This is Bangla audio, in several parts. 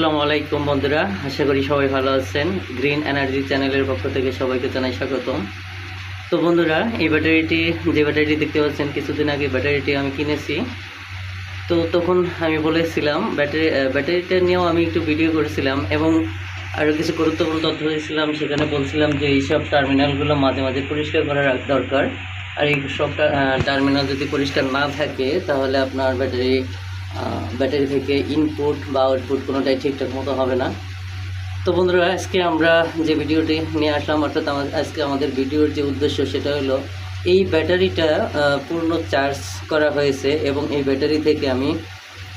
আসসালামু আলাইকুম, বন্ধুরা। আশা করি সবাই ভালো আছেন। গ্রিন এনার্জি চ্যানেলের পক্ষ থেকে সবাইকে জানাই স্বাগতম। তো বন্ধুরা, এই ব্যাটারিটি, যে ব্যাটারিটি দেখতে পাচ্ছেন, কিছুদিন আগে ব্যাটারিটি আমি কিনেছি। তো তখন আমি বলেছিলাম, ব্যাটারি ব্যাটারিটা নিয়েও আমি একটু ভিডিও করেছিলাম এবং আরও কিছু গুরুত্বপূর্ণ তথ্য দিয়েছিলাম। সেখানে বলছিলাম যে এইসব টার্মিনালগুলো মাঝে মাঝে পরিষ্কার করা রাখ- দরকার। আর এই সব টার্মিনাল যদি পরিষ্কার না থাকে, তাহলে আপনার ব্যাটারি ব্যাটারি থেকে ইনপুট বা আউটপুট কোনোটাই ঠিকঠাক মতো হবে না। তো বন্ধুরা, আজকে আমরা যে ভিডিওটি নিয়ে আসলাম, অর্থাৎ আজকে আমাদের ভিডিওর যে উদ্দেশ্য সেটা হলো, এই ব্যাটারিটা পূর্ণ চার্জ করা হয়েছে এবং এই ব্যাটারি থেকে আমি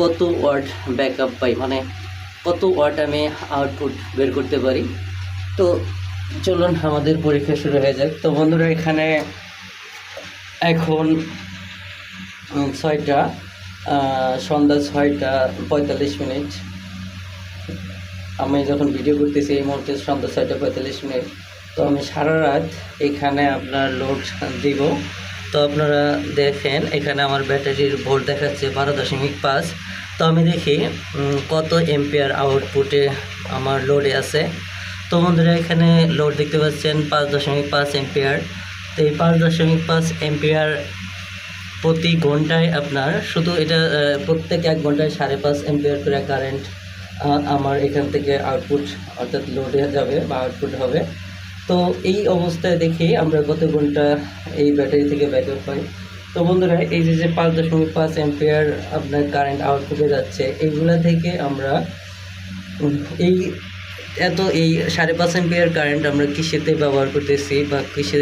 কত ওয়াট ব্যাকআপ পাই মানে কত ওয়াট আমি আউটপুট বের করতে পারি। তো চলুন, আমাদের পরীক্ষা শুরু হয়ে যাক। তো বন্ধুরা, এখানে এখন ছয়টা সন্ধ্যা ছয়টা পঁয়তাল্লিশ মিনিট। আমি যখন ভিডিও করতেছি, এই মুহূর্তে সন্ধ্যা ছয়টা পঁয়তাল্লিশ মিনিট। তো আমি সারা রাত এখানে আপনার লোড দিব। তো আপনারা দেখেন, এখানে আমার ব্যাটারির ভোল্ট দেখাচ্ছে বারো দশমিক পাঁচ। তো আমি দেখি কত এম্পিয়ার আউটপুটে আমার লোডে আছে। তো বন্ধুরা, এখানে লোড দেখতে পাচ্ছেন পাঁচ দশমিক পাঁচ এম্পিয়ার তো এই পাঁচ দশমিক পাঁচ এম্পিয়ার প্রতি ঘন্টায় আপনার শুধু এটা প্রত্যেক এক ঘন্টায় সাড়ে পাঁচ এম্পিয়ার করে কারেন্ট আমার এখান থেকে আউটপুট অর্থাৎ লোডে যাবে বা আউটপুট হবে। তো এই অবস্থায় দেখি আমরা কত ঘণ্টা এই ব্যাটারি থেকে ব্যাকআপ পাই। তো বন্ধুরা, এই যে যে পাঁচ দশমিক পাঁচ এম্পিয়ার আপনার কারেন্ট আউটপুটে যাচ্ছে এইগুলা থেকে আমরা, এই এত এই সাড়ে পাঁচ এম্পিয়ার কারেন্ট আমরা কিসেতে ব্যবহার করতেছি বা কিসে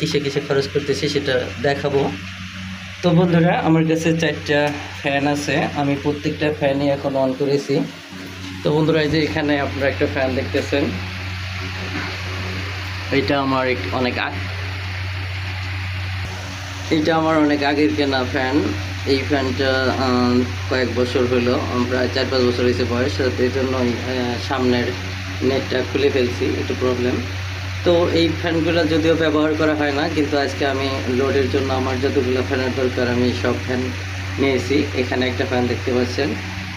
কিসে কিসে খরচ করতেছি সেটা দেখাবো। তো বন্ধুরা, আমার কাছে চারটা ফ্যান আছে। আমি প্রত্যেকটা ফ্যানই এখন অন করেছি। তো বন্ধুরা, এই যে এখানে আপনারা একটা ফ্যান দেখতেছেন। এটা আমার অনেক এটা আমার অনেক আগের কেনা ফ্যান এই ফ্যানটা কয়েক বছর হলো। প্রায় চার পাঁচ বছর হয়েছে বয়স। এই জন্য সামনের নেটটা খুলে ফেলছি। একটু প্রবলেম তো এই ফ্যানগুলো যদিও ব্যবহার করা হয় না, কিন্তু আজকে আমি লোডের জন্য আমার যতগুলো ফ্যানের দরকার আমি সব ফ্যান নিয়েছি। এখানে একটা ফ্যান দেখতে পাচ্ছেন।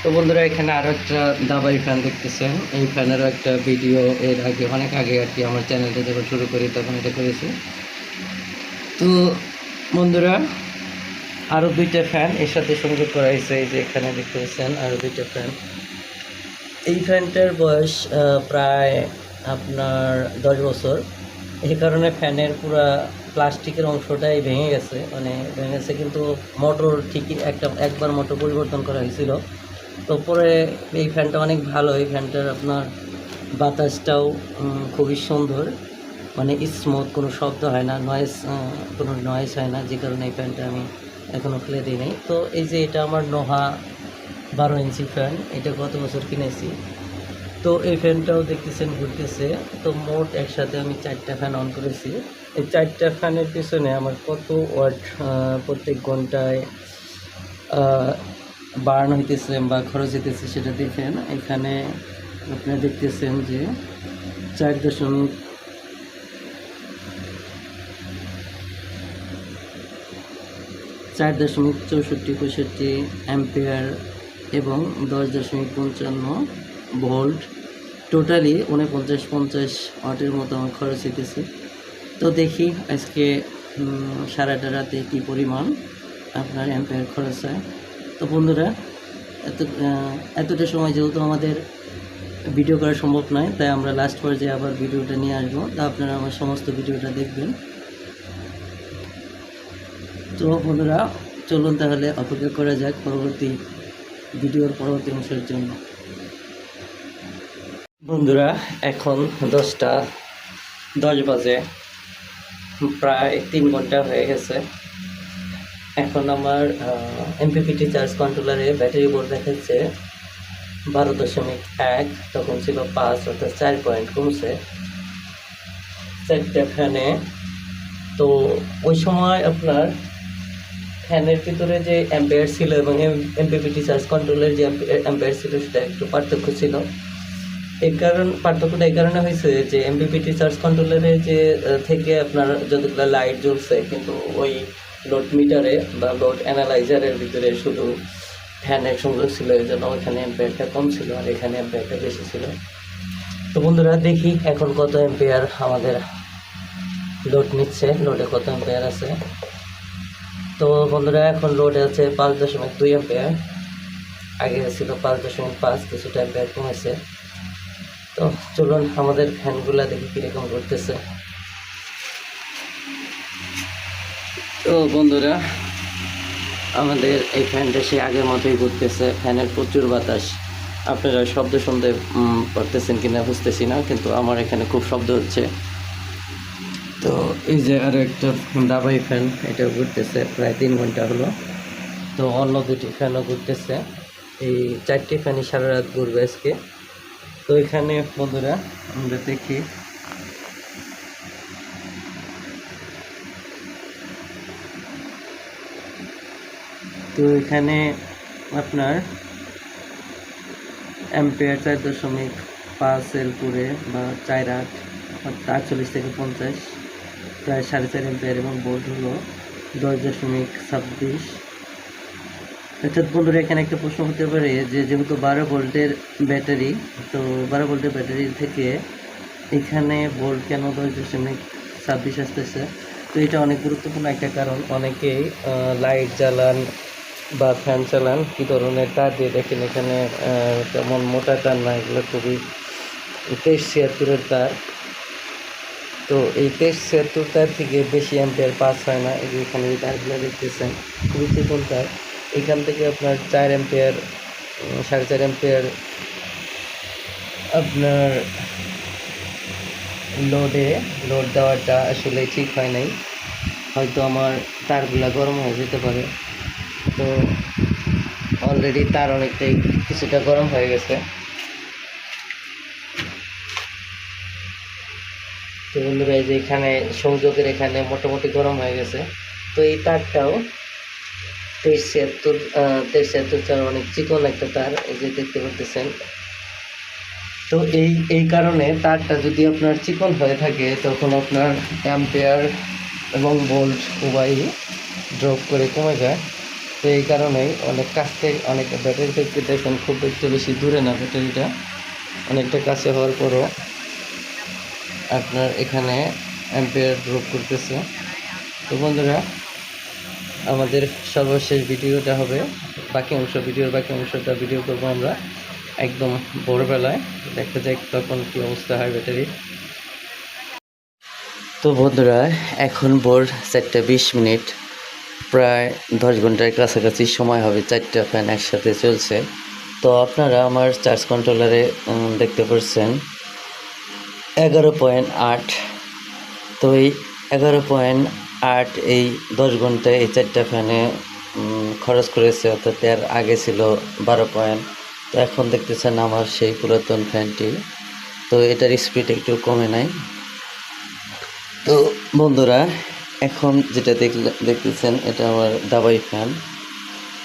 তো বন্ধুরা, এখানে আরও একটা দাবাই ফ্যান দেখতেছেন। এই ফ্যানেরও একটা ভিডিও এর আগে, অনেক আগে আর কি আমার চ্যানেলটা যখন শুরু করি, তখন এটা করেছি। তো বন্ধুরা আরও দুইটা ফ্যান এর সাথে সংযোগ করা হয়েছে। এই যে এখানে দেখতে পাচ্ছেন আরও দুইটা ফ্যান। এই ফ্যানটার বয়স প্রায় আপনার দশ বছর। এই কারণে ফ্যানের পুরা প্লাস্টিকের অংশটাই ভেঙে গেছে। মানে ভেঙে গেছে কিন্তু মোটর ঠিকই একটা, একবার মোটর পরিবর্তন করা হয়েছিল। তো পরে এই ফ্যানটা অনেক ভালো। এই ফ্যানটার আপনার বাতাসটাও খুবই সুন্দর। মানে স্মুথ কোনো শব্দ হয় না নয়েজ কোনো নয়েজ হয় না। যে কারণে এই ফ্যানটা আমি এখনও ফেলে দিই নাই। তো এই যে এটা আমার নোহা বারো ইঞ্চি ফ্যান, এটা গত বছর কিনেছি? তো এই ফ্যানটাও দেখতেছেন, ঘুরতেছে। তো মোট একসাথে আমি চারটা ফ্যান অন করেছি। এই চারটা ফ্যানের পিছনে আমার কত ওয়াট প্রত্যেক ঘন্টায় বার্ন হইতেছে বা খরচ হইতেছে সেটা দেখেন। এখানে আপনারা দেখতেছেন যে চার দশমিক চার দশমিক চৌষট্টি, পঁয়ষট্টি অ্যাম্পিয়ার এবং দশ দশমিক পঞ্চান্ন ভোল্ট টোটালি উনপঞ্চাশ পঞ্চাশ পঞ্চাশ ওয়াটের মতো আমার খরচ হইতেছে। তো দেখি আজকে সারাটা রাতে কী পরিমাণ আপনার অ্যাম্পিয়ার খরচ হয়। তো বন্ধুরা, এত এতটা সময় যেহেতু আমাদের ভিডিও করা সম্ভব নয়, তাই আমরা লাস্ট পর্যায়ে আবার ভিডিওটা নিয়ে আসব। তা আপনারা আমার সমস্ত ভিডিওটা দেখবেন। তো বন্ধুরা, চলুন তাহলে অপেক্ষা করা যাক পরবর্তী ভিডিওর পরবর্তী অংশের জন্য। বন্ধুরা, এখন দশটা দশ বাজে, প্রায় তিন ঘণ্টা হয়ে গেছে। এখন আমার এমপিপিটি চার্জ কন্ট্রোলারে ব্যাটারি বোর্ড দেখাচ্ছে। বারো দশমিক এক, তখন ছিল পাঁচ, অর্থাৎ চার পয়েন্ট কমছে। চারটা ফ্যানে তো ওই সময় আপনার ফ্যানের ভিতরে যে অ্যাম্পেয়ার ছিল এবং এমপিপিটি চার্জ কন্ট্রোলের যে অ্যাম্পেয়ার ছিল, সেটা একটু পার্থক্য ছিল। এই কারণ, পার্থক্যটা এই কারণে হয়েছে যে এমপিপিটি চার্জ কন্ট্রোলারে যে থেকে আপনার যতগুলো লাইট জ্বলছে, কিন্তু ওই লোড মিটারে বা লোড অ্যানালাইজারের ভিতরে শুধু ফ্যানের সংযোগ ছিল, এই জন্য ওখানে অ্যাম্পিয়ারটা কম ছিল আর এখানে অ্যাম্পিয়ারটা বেশি ছিল। তো বন্ধুরা, দেখি এখন কত অ্যাম্পিয়ার আমাদের লোড নিচ্ছে লোডে কত অ্যাম্পিয়ার আছে। তো বন্ধুরা, এখন লোডে আছে পাঁচ দশমিক দুই অ্যাম্পিয়ার আগে ছিল পাঁচ দশমিক পাঁচ, কিছুটা অ্যাম্পিয়ার কমেছে। তো চলুন আমাদের ফ্যানগুলা দেখি কীরকম করতেছে। তো বন্ধুরা, আমাদের এই ফ্যানটা সে আগের মতোই ঘুরতেছে। ফ্যানের প্রচুর বাতাস। আপনারা শব্দ শুনতে পারতেছেন কিনা বুঝতেছি না, কিন্তু আমার এখানে খুব শব্দ হচ্ছে। তো এই যে আরও একটা দাবাই ফ্যান, এটা ঘুরতেছে। প্রায় তিন ঘণ্টা হলো। তো অন্য দুটি ফ্যানও ঘুরতেছে। এই চারটি ফ্যানই সারা রাত ঘুরবে আজকে। তো এখানে বন্ধুরা, আমরা দেখি। তো এখানে আপনার অ্যাম্পিয়ার চার দশমিক পাঁচ এল পুরে বা চার আট আটচল্লিশ থেকে পঞ্চাশ, প্রায় সাড়ে চার অ্যাম্পিয়ার এবং বোল্ট হলো দশ দশমিক ছাব্বিশ। অর্থাৎ বন্ধুরা, এখানে একটা প্রশ্ন হতে পারে যে, যেহেতু বারো ভোল্টের ব্যাটারি, তো বারো ভোল্টের ব্যাটারি থেকে এখানে ভোল্ট কেন দশ দশমিক ছাব্বিশ আসতেছে? তো এটা অনেক গুরুত্বপূর্ণ একটা কারণ। অনেকেই লাইট জ্বালান বা ফ্যান চালান কী ধরনের তার দিয়ে দেখেন এখানে তেমন মোটা তার না, এগুলো খুবই তেইশ ছিয়াত্তরের তার। তো এই তেইশ ছিয়াত্তর তার থেকে বেশি অ্যাম্পিয়ার পাস হয় না, এই এখানে যে তারগুলো দেখতেছেন, খুবই তার। এখান থেকে আপনার চার অ্যাম্পিয়ার উম, সাড়ে চার অ্যাম্পিয়ার আপনার লোডে লোড দেওয়াটা আসলে ঠিক হয় নাই। হয়তো আমার তারগুলা গরম হয়ে যেতে পারে। তো অলরেডি তার অনেকটাই কিছুটা গরম হয়ে গেছে। তো বন্ধুরা এই যে এখানে সংযোগের এখানে মোটামুটি গরম হয়ে গেছে। তো এই তারটাও তেইশ ছিয়াত্তর তেইশ ছিয়াত্তর চার অনেক চিকন একটা তার এই যে দেখতে পাচ্ছেন তো এই এই কারণে তারটা যদি আপনার চিকন হয়ে থাকে, তখন আপনার অ্যাম্পেয়ার এবং ভোল্ট উভয়ই ড্রপ করে কমে যায়। তো এই কারণেই অনেক কাছ থেকে, অনেক ব্যাটারি থেকে দেখেন খুব একটু বেশি দূরে না ব্যাটারিটা। অনেকটা কাছে হওয়ার পরও আপনার এখানে অ্যাম্পেয়ার ড্রপ করতেছে। তো বন্ধুরা আমাদের সর্বশেষ ভিডিওটা হবে। বাকি অংশ, ভিডিওর বাকি অংশটা ভিডিও করব আমরা একদম ভোরবেলায়। দেখা যাক তখন কি অবস্থা হয় ব্যাটারির তো বন্ধুরা, এখন ভোর চারটা বিশ মিনিট। প্রায় দশ ঘণ্টার কাছাকাছি সময় হবে, চারটা ফ্যান একসাথে চলছে। তো আপনারা আমার চার্জ কন্ট্রোলারে দেখতে পাচ্ছেন এগারো পয়েন্ট আট। তো এই এগারো পয়েন্ট আট, এই দশ ঘন্টায় এই চারটা ফ্যানে খরচ করেছে, অর্থাৎ এর আগে ছিল বারো পয়েন্ট। তো এখন দেখতেছেন আমার সেই পুরাতন ফ্যানটি। তো এটার স্পিড একটু কমে নাই। তো বন্ধুরা, এখন যেটা দেখলে, দেখতেছেন, এটা আমার দাবাই ফ্যান।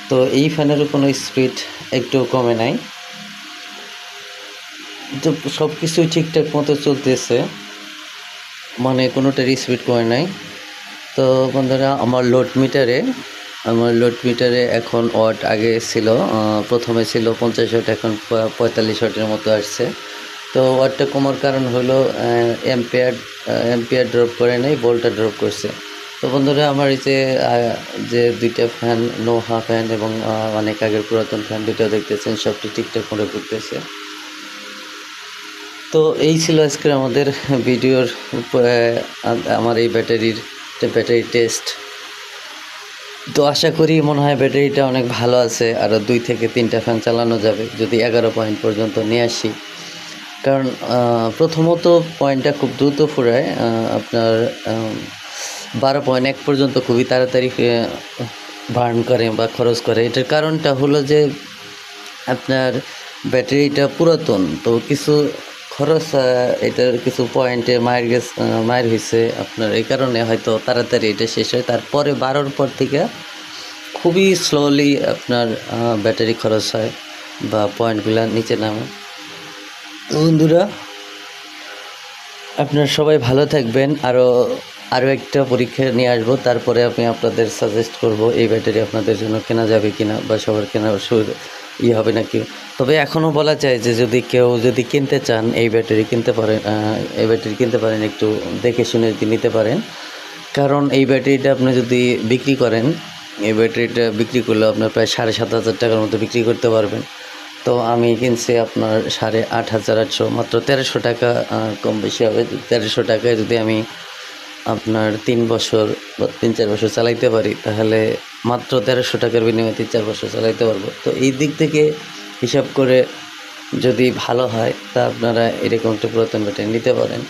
তো এই ফ্যানেরও কোনো স্পিড একটু কমে নাই। তো সব কিছুই ঠিকঠাক মতো চলতেছে। মানে কোনোটার স্পিড কমে নাই। তো বন্ধুরা, আমার লোড মিটারে, আমার লোড মিটারে এখন ওয়াট আগে ছিল প্রথমে ছিল পঞ্চাশ ওয়াট, এখন পঁয়তাল্লিশ ওয়াটের মতো আসছে। তো ওয়াটটা কমার কারণ হলো এম্পিয়ার এম্পিয়ার ড্রপ করে নেই বলটা ড্রপ করছে। তো বন্ধুরা, আমার এই যে যে দুইটা ফ্যান নোহা ফ্যান এবং অনেক আগের পুরাতন ফ্যান দুটো দেখতেছেন, সবটি ঠিকঠাক করে ঘুরতেছে। তো এই ছিল আজকের আমাদের ভিডিওর আমার এই ব্যাটারির ব্যাটারি টেস্ট তো আশা করি মনে হয় ব্যাটারিটা অনেক ভালো আছে আরও দুই থেকে তিনটা ফ্যান চালানো যাবে, যদি এগারো পয়েন্ট পর্যন্ত নিয়ে আসি। কারণ প্রথমত পয়েন্টটা খুব দ্রুত ফুরায় আপনার বারো পয়েন্ট এক পর্যন্ত খুবই তাড়াতাড়ি বার্ন করে বা খরচ করে। এটার কারণটা হলো যে, আপনার ব্যাটারিটা পুরাতন, তো কিছু খরচ এটার কিছু পয়েন্টে মায়ের গেছে মায়ের হয়েছে আপনার এই কারণে হয়তো তাড়াতাড়ি এটা শেষ হয়। তারপরে বারোর পর থেকে খুবই স্লোলি আপনার ব্যাটারি খরচ হয় বা পয়েন্টগুলো নিচে নামে। বন্ধুরা, আপনার সবাই ভালো থাকবেন। আরও আরও একটা পরীক্ষা নিয়ে আসব। তারপরে আমি আপনাদের সাজেস্ট করব, এই ব্যাটারি আপনাদের জন্য কেনা যাবে কিনা বা সবার কেনা ইয়ে হবে নাকি? তবে এখনও বলা যায় যে যদি কেউ যদি কিনতে চান, এই ব্যাটারি কিনতে পারেন এই ব্যাটারি কিনতে পারেন, একটু দেখে শুনে যদি নিতে পারেন। কারণ এই ব্যাটারিটা আপনি যদি বিক্রি করেন, এই ব্যাটারিটা বিক্রি করলে আপনার প্রায় সাড়ে সাত হাজার টাকার মতো বিক্রি করতে পারবেন। তো আমি কিনছি আপনার সাড়ে আট হাজার আটশো, মাত্র তেরোশো টাকা কম বেশি হবে। তেরোশো টাকায় যদি আমি আপনার তিন বছর বা তিন চার বছর চালাইতে পারি, তাহলে মাত্র তেরোশো টাকার বিনিময়ে তিন চার বছর চালাইতে পারব। তো এই দিক থেকে হিসাব করে যদি ভালো হয়, তা আপনারা এরকম একটা পুরাতন ব্যাটারি নিতে পারেন।